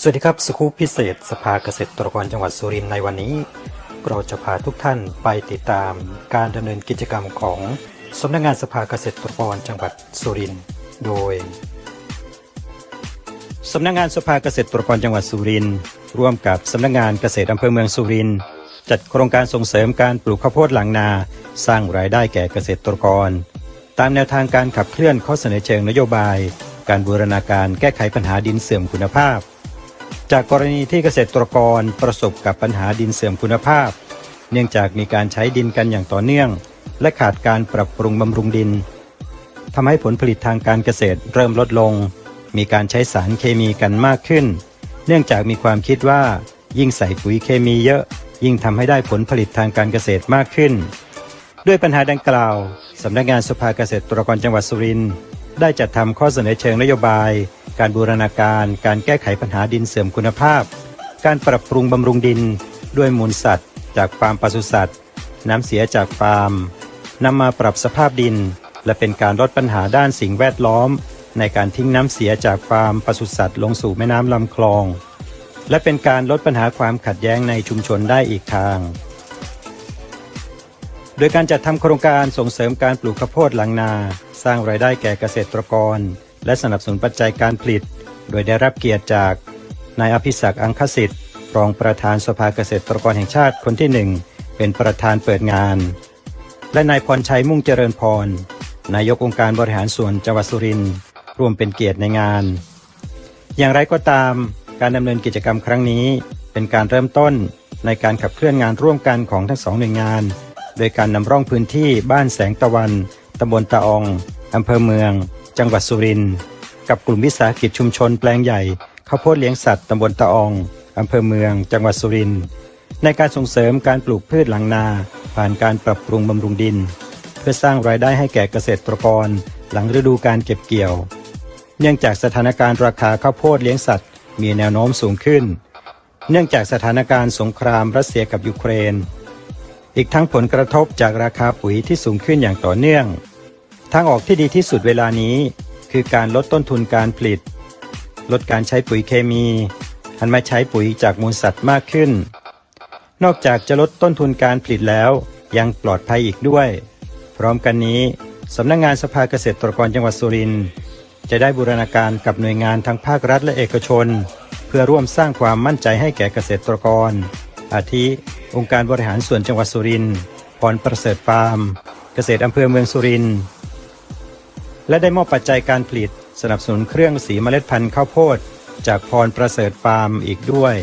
สวัสดีครับสกูปพิเศษ สภาเกษตรกรจังหวัดสุรินทร์ในวันนี้ เราจะพาทุกท่านไปติดตามการดำเนินกิจกรรมของสำนักงานสภาเกษตรกรจังหวัดสุรินทร์โดยสำนักงานสภาเกษตรกรจังหวัดสุรินทร์ร่วมกับสำนักงานเกษตรอำเภอเมืองสุรินทร์จัดโครงการส่งเสริมการปลูกข้าวโพดหลังนา สร้างรายได้แก่เกษตรกร ตามแนวทางการขับเคลื่อนข้อเสนอเชิงนโยบาย การบูรณาการแก้ไขปัญหาดินเสื่อมคุณภาพ จากกรณีที่เกษตรกรประสบกับปัญหาดินเสื่อมคุณภาพ เนื่องจากมีการใช้ดินกันอย่างต่อเนื่อง และขาดการปรับปรุงบำรุงดินทำให้ผลผลิตทางการเกษตรเริ่มลดลง มีการใช้สารเคมีกันมากขึ้น เนื่องจากมีความคิดว่า ยิ่งใส่ปุ๋ยเคมีเยอะ ยิ่งทำให้ได้ผลผลิตทางการเกษตรมากขึ้น ด้วยปัญหาดังกล่าว สำนักงานสภาเกษตรกรจังหวัดสุรินทร์ได้จัดทำข้อเสนอเชิงนโยบาย การบูรณาการ การแก้ไขปัญหาดินเสื่อมคุณภาพ การปรับปรุงบำรุงดิน ด้วยมูลสัตว์ จากฟาร์มปศุสัตว์ น้ำเสียจากฟาร์มนำมาปรับสภาพดิน และเป็นการลดปัญหาด้านสิ่งแวดล้อม ในการทิ้งน้ำเสียจากฟาร์มปศุสัตว์ลงสู่แม่น้ำลำคลอง และเป็นการลดปัญหาความขัดแย้งในชุมชนได้อีกทาง โดยการจัดทำโครงการส่งเสริมการปลูกข้าวโพดหลังนา สร้างรายได้แก่เกษตรกร และสนับสนุนปัจจัยการผลิต โดยได้รับเกียรติจากนายอภิศักดิ์อังคสิทธิ์รองประธานสภาเกษตรกรแห่งชาติคนที่หนึ่งเป็นประธานเปิดงาน และนายพรชัยมุ่งเจริญพร นายกองค์การบริหารส่วนจังหวัดสุรินทร์ร่วมเป็นเกียรติในงาน อย่างไรก็ตามการดำเนินกิจกรรมครั้งนี้ เป็นการเริ่มต้นในการขับเคลื่อนงานร่วมกันของทั้งสองหน่วยงาน โดยการนำร่องพื้นที่บ้านแสงตะวันตำบลตะอองอำเภอเมือง จังหวัดสุรินทร์กับกลุ่มวิสาหกิจชุมชนแปลงใหญ่ข้าวโพดเลี้ยงสัตว์ตำบลตะอองอำเภอเมือง จังหวัดสุรินทร์ในการส่งเสริมการปลูกพืชหลังนา ผ่านการปรับปรุงบำรุงดิน เพื่อสร้างรายได้ให้แก่เกษตรกร หลังฤดูการเก็บเกี่ยว เนื่องจากสถานการณ์ราคาข้าวโพดเลี้ยงสัตว์ มีแนวโน้มสูงขึ้น เนื่องจากสถานการณ์สงครามรัสเซียกับยูเครน อีกทั้งผลกระทบจากราคาปุ๋ยที่สูงขึ้นอย่างต่อเนื่อง ทางออกที่ดีที่สุดเวลานี้ คือการลดต้นทุนการผลิต ลดการใช้ปุ๋ยเคมีหันมาใช้ปุ๋ยจากมูลสัตว์มากขึ้น นอกจากจะลดต้นทุนการผลิตแล้วยังปลอดภัยอีกด้วย พร้อมกันนี้สำนักงงานสภาเกษตรกรจังหวัดสุรินทร์จะได้บูรณาการกับหน่วยงานทั้งภาครัฐและเอกชน เพื่อร่วมสร้างความมั่นใจให้แก่เกษตรกร อาทิ องค์การบริหารส่วนจังหวัดสุรินทร์พรประเสริฐฟาร์ม เกษตรอำเภอเมืองสุรินทร์และได้มอบปัจจัยการผลิตสนับสนุนเครื่องสีเมล็ดพันธุ์ข้าวโพด จากพรประเสริฐฟาร์มอีกด้วย